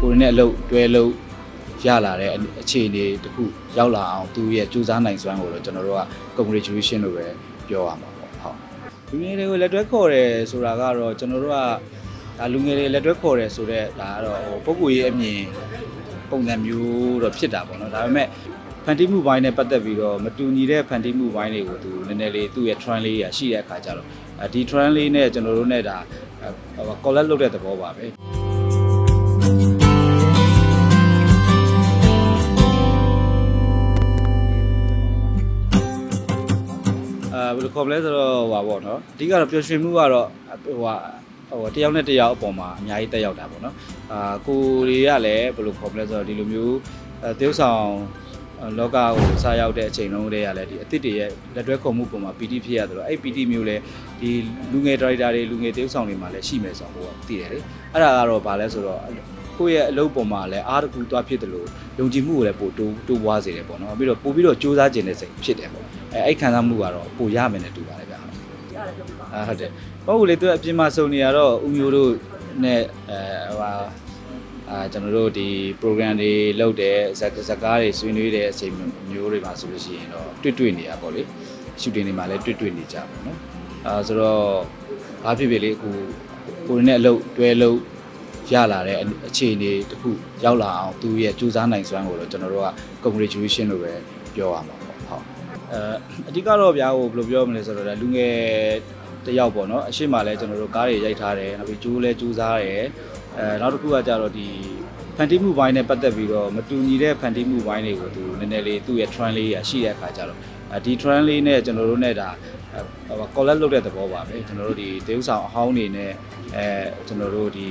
ကိုရင်းနဲ့အလုပ်တွဲလို့ရလာတဲ့အခြေအနေတစ်ခုရောက်လာအောင်သူရဲ့ကြိုးစားနိုင်စွမ်းကိုတော့ကျွန်တော်တို့က congratulation လို့ပဲပြောရမှာပေါ့ဟုတ်လူငယ်တွေကိုလက်တွဲခေါ်တယ်ဆိုတာကတော့ကျွန်တော်တို့ကဒါလူငယ်တွေလက်တွဲခေါ်တယ်ဆိုတော့ဒါကတော့ဟိုပုံကိုရေးအမြင်ပုံစံမျိုးတော့ဖြစ်တာပေါ့နော်ဒါပေမဲ့ဖန်တီးမှုပိုင်းနဲ့ပတ်သက်ပြီးတော့မတူညီတဲ့ဖန်တီးမှုပိုင်းတွေကိုသူနည်းနည်းလေးသူ့ရဲ့ trend လေးရရှိတဲ့အခါကျတော့အဲဒီ trend လေးနဲ့ကျွန်တော်တို့နဲ့ဒါဟို collect လုပ်တဲ့သဘောပါပဲ အဲဘယ်လိုခေါ်မလဲဆိုတော့ဟိုပါပေါ့နော်အဓိကတော့ပျော်ရွှင်မှုကတော့ဟိုဟာဟိုတယောက်နဲ့တယောက်အပေါ်မှာအများကြီးတက်ရောက်တာပေါ့နော်အာကိုတွေကလည်းဘယ်လိုခေါ်မလဲဆိုတော့ဒီလိုမျိုးအဲသေုပ်ဆောင်လောကကိုစားရောက်တဲ့အချိန်လုံးတည်းရလဲဒီအစ်စ်တွေရဲ့လက်တွဲခေါ်မှုပုံမှာ PT ဖြစ်ရတယ်လို့အဲ့ PT မျိုးလဲဒီလူငယ်ဒရိုက်တာတွေလူငယ်သေုပ်ဆောင်တွေမှာလည်းရှိမယ်ဆိုတော့ဟိုကသိတယ်လေအဲ့ဒါကတော့ဗာလဲဆိုတော့ကိုယ့်ရဲ့အလုပ်ပုံမှာလည်းအားတစ်ခုသွားဖြစ်တယ်လို့ယုံကြည်မှုကိုလည်းပို့တိုးတိုးပွားစေတယ်ပေါ့နော်ပြီးတော့ပို့ပြီးတော့စူးစမ်းခြင်းတဲ့စိတ်ဖြစ်တယ်ပေါ့ အဲအဲ့ခံစားမှုကတော့ပိုရမယ်နဲ့တူပါတယ်ဗျာအာဟုတ်တယ်။ဟုတ်လေသူအပြင်မှာစုံနေရတော့ဦးမျိုးတို့နဲ့အဲဟိုဟာအာကျွန်တော်တို့ဒီ program တွေလုပ်တယ်ဇက်ဇက်ကားတွေဆွေးနွေးတဲ့အချိန်မျိုးတွေမှာဆိုလို့ရှိရင်တော့တွေ့တွေ့နေရပေါ့လေ။ shooting တွေမှာလည်းတွေ့တွေ့နေကြပါတော့။အာဆိုတော့ဘာဖြစ်ဖြစ်လေအခုကိုရင်းနဲ့အလုပ်တွဲလုပ်ရလာတဲ့အခြေအနေတစ်ခုရောက်လာအောင်သူရဲ့ကြိုးစားနိုင်စွမ်းကိုတော့ကျွန်တော်တို့က congratulation လို့ပဲပြောရမှာပေါ့ဟုတ် အဲအဓိကတော့ဗျာဟိုဘယ်လိုပြောမလဲဆိုတော့ဒါလူငယ်တယောက်ပေါ့နော်အရှိမလဲကျွန်တော်တို့ကားတွေရိုက်ထားတယ်နောက်ပြီးကျိုးလဲကျိုးစားတယ်အဲနောက်တစ်ခုကကြတော့ဒီဖန်တီးမှုပိုင်းနဲ့ပတ်သက်ပြီးတော့မတူညီတဲ့ဖန်တီးမှုပိုင်းတွေကိုသူနည်းနည်းလေးသူ့ရဲ့ trend လေးရရှိတဲ့အခါကျတော့အဲဒီ trend လေးနဲ့ကျွန်တော်တို့နဲ့ဒါဟို collect လုပ်တဲ့သဘောပါပဲကျွန်တော်တို့ဒီတေးဥဆောင်အဟောင်းနေနဲ့အဲကျွန်တော်တို့ဒီ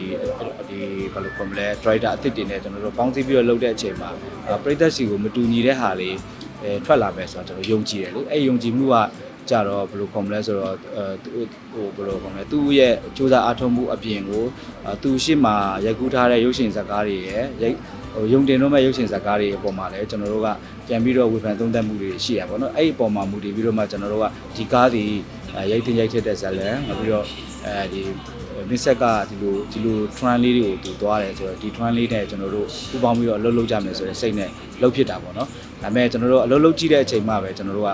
ဒီဘယ်လိုခေါ်မလဲ driver အစ်စ်တွေနဲ့ကျွန်တော်တို့ပေါင်းစည်းပြီးတော့လုပ်တဲ့အချိန်မှာပရိသတ်စီကိုမတူညီတဲ့ဟာလေး အဲထွက်လာမယ်ဆိုတော့ကျွန်တော်ယုံကြည်တယ်လေအဲယုံကြည်မှုကကြတော့ဘယ်လိုခေါ်မလဲဆိုတော့အဲဟိုဘယ်လိုခေါ်မလဲသူ့ရဲ့စူးစမ်းအားထုတ်မှုအပြင်ကိုသူရှိမှရိုက်ကူးထားတဲ့ရုပ်ရှင်ဇာတ်ကားတွေရဲ့ရိုက်ဟိုယုံတင်တော့မဲ့ရုပ်ရှင်ဇာတ်ကားတွေအပေါ်မှာလည်းကျွန်တော်တို့ကပြန်ပြီးတော့ဝေဖန်သုံးသပ်မှုတွေရှိရပါတော့အဲ့ဒီအပေါ်မှာမူတည်ပြီးတော့မှကျွန်တော်တို့ကဒီကားတွေရိုက်တင်ရိုက်ထက်တဲ့ဇာတ်လမ်းနောက်ပြီးတော့အဲဒီမစ်ဆက်ကဒီလိုဒီလို trend လေးတွေကိုသူသွားတယ်ဆိုတော့ဒီ trend လေးနဲ့ကျွန်တော်တို့ပူပေါင်းပြီးတော့အလုပ်လုပ်ကြမယ်ဆိုတဲ့စိတ်နဲ့လုပ်ဖြစ်တာပေါ့နော် ဒါပေမဲ့ကျွန်တော်တို့အလုပ်လုပ်ကြည့်တဲ့အချိန်မှပဲကျွန်တော်တို့က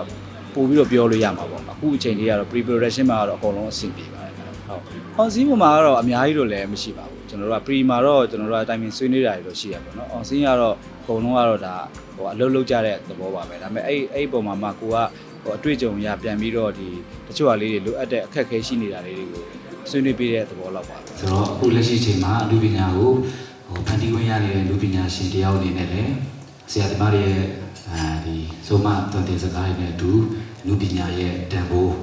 ပို့ပြီးတော့ပြောလို့ရမှာပေါ့အခုအချိန်လေးကတော့ pre production မှာကတော့အကုန်လုံးအဆင်ပြေပါတယ်ဟုတ်ဟောင်စီးပေါ်မှာကတော့အများကြီးတော့လည်းမရှိပါဘူးကျွန်တော်တို့က pre မှာတော့ကျွန်တော်တို့ကတိုင်ပင်ဆွေးနွေးတာတွေတော့ရှိရပါတော့အောင်စီးကတော့အကုန်လုံးကတော့ဒါဟိုအလုပ်လုပ်ကြတဲ့သဘောပါပဲဒါပေမဲ့အဲ့အဲ့ပုံမှာမှကိုကဟိုအတွေ့အကြုံရပြန်ပြီးတော့ဒီတချို့ဟာလေးတွေလိုအပ်တဲ့အခက်အခဲရှိနေတာလေးတွေကိုဆွေးနွေးပေးတဲ့သဘောလောက်ပါပဲဆိုတော့အခုလက်ရှိချိန်မှာလူပညာကိုဟိုဖန်တီးခွင့်ရနေတဲ့လူပညာရှင်တယောက်အနေနဲ့လည်းဆရာသမားတွေရဲ့ အဲဒီဆိုမှတွင်တင်စကားတွေနဲ့အတူလူပညာရဲ့တန်ဖိုး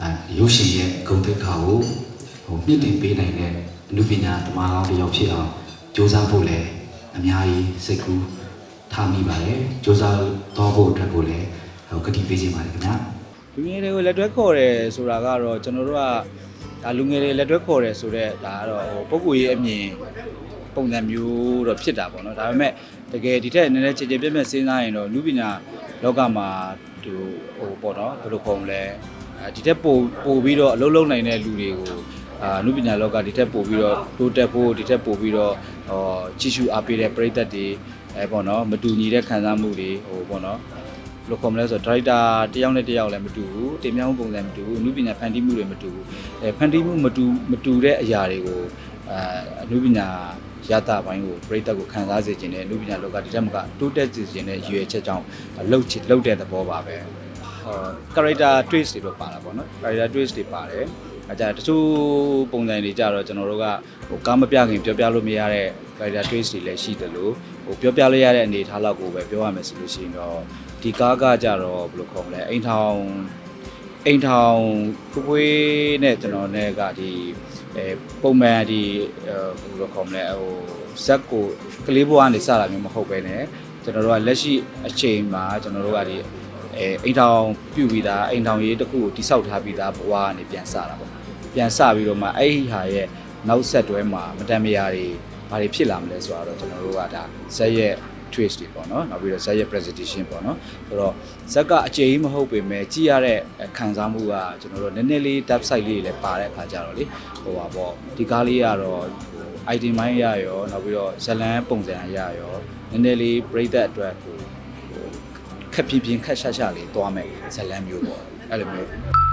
အဲရုပ်ရှင်ရဲ့ဂုဏ်သိက္ခာကိုဟိုမြင့်တင်ပေးနိုင်တဲ့လူပညာဓမ္မကောင်းတစ်ယောက်ဖြစ်အောင်ကြိုးစားဖို့လည်းအများကြီးစိတ်ကူးထားမိပါတယ်ကြိုးစားတော့ဖို့အတွက်ကိုလည်းဟိုကတိပေးခြင်းပါတယ်ခင်ဗျာလူငယ်တွေကိုလက်တွဲခေါ်တယ်ဆိုတာကတော့ကျွန်တော်တို့ကဒါလူငယ်တွေလက်တွဲခေါ်တယ်ဆိုတော့ဒါကတော့ဟိုပုံကိုရေးအမြင်ပုံစံမျိုးတော့ဖြစ်တာပေါ့နော်ဒါပေမဲ့ တကယ်ဒီထက်နည်းနည်းကြည်ကြည်ပြည့်ပြည့်စဉ်းစားရင်တော့လူပညာလောကမှာသူဟိုပေါ့နော်ဘယ်လိုခေါ်မလဲအဲဒီထက်ပိုပိုပြီးတော့အလုံးလုံးနိုင်တဲ့လူတွေကိုအာလူပညာလောကဒီထက်ပိုပြီးတော့တိုးတက်ဖို့ဒီထက်ပိုပြီးတော့ဟောချီရှူအားပေးတဲ့ပရိသတ်တွေအဲပေါ့နော်မတူညီတဲ့ခံစားမှုတွေဟိုပေါ့နော်ဘယ်လိုခေါ်မလဲဆိုတော့ director တယောက်နဲ့တယောက်လည်းမတူဘူးတင်မြောင်းပုံစံမတူဘူးအနုပညာဖန်တီးမှုတွေမတူဘူးအဲဖန်တီးမှုမတူမတူတဲ့အရာတွေကိုအဲအနုပညာ ရတာပိုင်းကိုပြိသက်ကိုခံစားစေခြင်းနဲ့အနုပညာလောကဒီတက်မကတိုးတက်စေခြင်းနဲ့ရည်ရွယ်ချက်ကြောင့်လှုပ်ချလှုပ်တဲ့သဘောပါပဲဟော character twist တွေတော့ပါတာပေါ့နော် character twist တွေပါတယ်အဲကြတချို့ပုံစံတွေကြတော့ကျွန်တော်တို့ကဟိုကားမပြခင်ပြောပြလို့မရတဲ့ character twist တွေလည်းရှိတယ်လို့ဟိုပြောပြလို့ရတဲ့အနေအထားလောက်ကိုပဲပြောရမယ်ဆိုလို့ရှိရင်တော့ဒီကားကကြတော့ဘယ်လိုခေါ်မလဲအိမ်ထောင်အိမ်ထောင်ဖွေးဖွေးနဲ့ကျွန်တော်နဲ့ကဒီ အဲပုံမှန်ဒီအဲဘယ်လိုခေါ်မလဲဟိုဇက်ကိုကလေးဘွားကနေစတာမျိုးမဟုတ်ပဲねကျွန်တော်တို့ကလက်ရှိအချိန်မှာကျွန်တော်တို့ကဒီအဲအိမ်ထောင်ပြုတ်ပြီးသားအိမ်ထောင်ရေးတစ်ခုကိုတိဆောက်ထားပြီးသားဘွားကနေပြန်စတာပေါ့ပြန်စပြီးတော့မှအဲ့ဒီဟာရဲ့နောက်ဆက်တွဲမှာမတန်မရာတွေဘာတွေဖြစ်လာမလဲဆိုတော့ကျွန်တော်တို့ကဒါဇက်ရဲ့ twist တွေပေါ့နော်နောက်ပြီးတော့ဇက်ရဲ့ presentation ပေါ့နော်ဆိုတော့ဇက်ကအကျေကြီးမဟုတ်ပေမဲ့ကြည့်ရတဲ့ခံစားမှုကကျွန်တော်တို့နည်းနည်းလေး depth side လေးတွေလည်းပါတဲ့အခါကြတော့လေဟိုပါပေါ့ဒီကားလေးကတော့ဟို ID မိုင်းရရောနောက်ပြီးတော့ဇလန်းပုံစံအရရောနည်းနည်းလေးပြိသက်အတွက်ဟိုဟိုခက်ပြင်းပြင်းခက်ရှာရှာလေးသွားမယ်ဇလန်းမျိုးပေါ့အဲ့လိုမျိုး